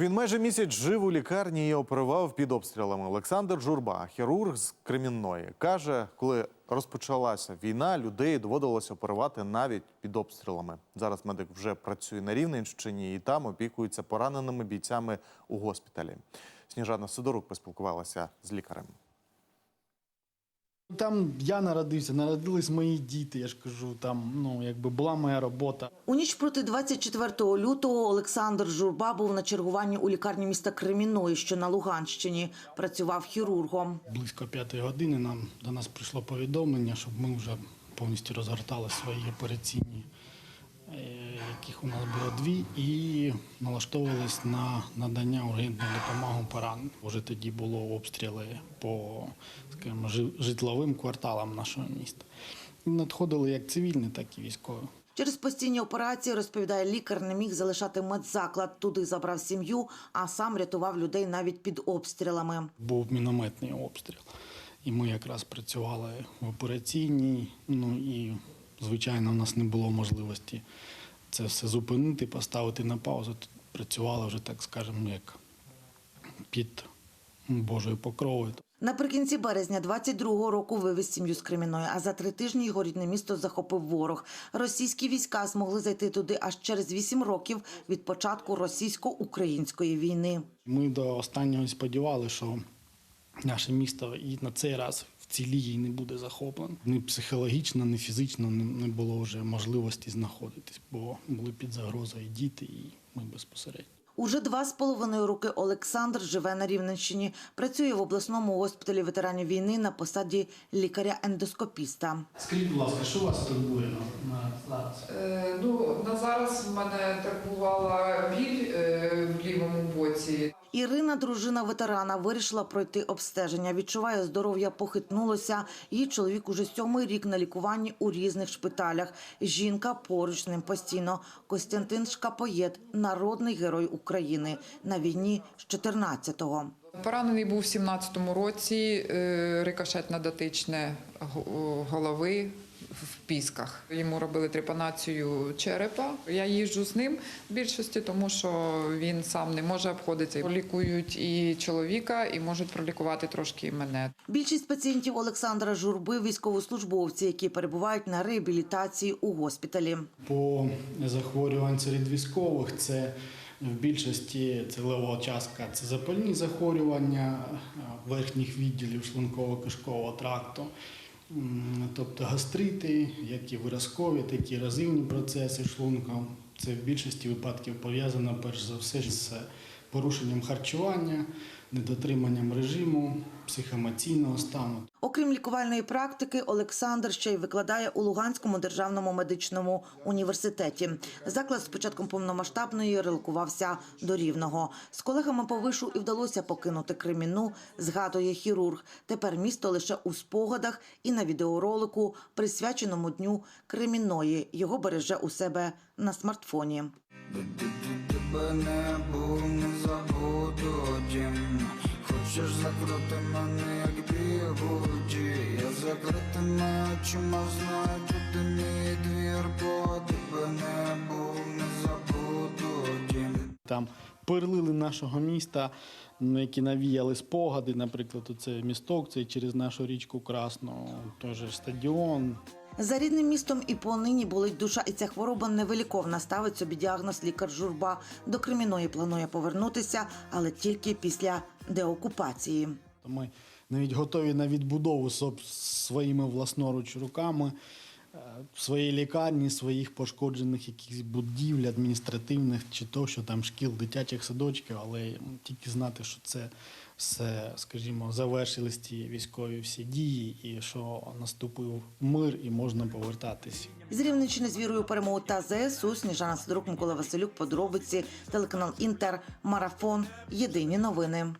Він майже місяць жив у лікарні і оперував під обстрілами. Олександр Журба, хірург з Кремінної, каже, коли розпочалася війна, людей доводилося оперувати навіть під обстрілами. Зараз медик вже працює на Рівненщині і там опікується пораненими бійцями у госпіталі. Сніжана Сидорук поспілкувалася з лікарем. Там я народився, народились мої діти. Я ж кажу, там ну якби була моя робота. У ніч проти 24 лютого Олександр Журба був на чергуванні у лікарні міста Креміної, що на Луганщині. Працював хірургом. Близько п'ятої години нам до нас прийшло повідомлення, щоб ми вже повністю розгортали свої операційні, яких у нас було дві, і налаштовувались на надання ургентної допомоги пораненим. Вже тоді було обстріли по скажімо, жи- житловим кварталам нашого міста. І надходили як цивільні, так і військові. Через постійні операції, розповідає лікар, не міг залишати медзаклад. Туди забрав сім'ю, а сам рятував людей навіть під обстрілами. був мінометний обстріл. І ми якраз працювали в операційній. Ну і, звичайно, в нас не було можливості це все зупинити, поставити на паузу. Тут Працювали вже, так скажемо, як під Божою покровою. Наприкінці березня 22-го року вивез сім'ю з Креміної, а за три тижні його рідне місто захопив ворог. Російські війська змогли зайти туди аж через вісім років від початку російсько-української війни. Ми до останнього сподівалися, що наше місто і на цей раз в цілій не буде захоплено. Ні психологічно, ні фізично не не було вже можливості знаходитись, бо були під загрозою і діти, і ми безпосередньо. Уже два з половиною роки Олександр живе на Рівненщині. Працює в обласному госпіталі ветеранів війни на посаді лікаря-ендоскопіста. Скажіть, будь ласка, що вас турбує на зараз? Е, Ну, на зараз в мене турбувала біль е, в лівому боці. Ірина, дружина ветерана, вирішила пройти обстеження. Відчуває, здоров'я похитнулося. Її чоловік уже сьомий рік на лікуванні у різних шпиталях. Жінка поруч з ним постійно. Костянтин Шкапоєд, народний герой України на війні з 14-го. Поранений був в 17-му році, е, рикошетно-дотичне голови в пісках. Йому робили трепанацію черепа. Я їжджу з ним в більшості, тому що він сам не може обходитися. Лікують і чоловіка, і можуть пролікувати трошки і мене. Більшість пацієнтів Олександра Журби – військовослужбовці, які перебувають на реабілітації у госпіталі. По захворювань серед військових це в більшості це левова частка, це запальні захворювання верхніх відділів шлунково-кишкового тракту, М, тобто гастрити, як і виразкові, так і еразивні процеси шлунка. Це в більшості випадків пов'язано перш за все з порушенням харчування, недотриманням режиму, психоемоційного стану. Окрім лікувальної практики, Олександр ще й викладає у Луганському державному медичному університеті. Заклад з початком повномасштабної релокувався до Рівного. З колегами по вишу і вдалося покинути Креміну, згадує хірург. Тепер місто лише у спогадах і на відеоролику, присвяченому дню Кремінної. Його береже у себе на смартфоні. Тебе не був, не забуду дім. Хочеш закрути мене, як бігуді? Я закритими очима знаю, тут мій двір Бо тебе не був, не забуду дім. Там перлили нашого міста, ну, які навіяли спогади, наприклад, це місток, це через нашу річку Красну, же стадіон. За рідним містом і понині болить душа, і ця хвороба невиліковна. Ставить собі діагноз лікар журба. До Креміної планує повернутися, але тільки після деокупації. Ми навіть готові на відбудову своїми власноруч руками е, своєї лікарні, своїх пошкоджених якихось будівель адміністративних, чи то, що там шкіл, дитячих садочків, але тільки знати, що це все, скажімо, завершились ті військові всі дії, і що наступив мир і можна повертатись. З Рівненщини з вірою перемогу та ЗСУ Сніжана Сидорук, Микола Василюк, подробиці, телеканал Інтер, Марафон. Єдині новини.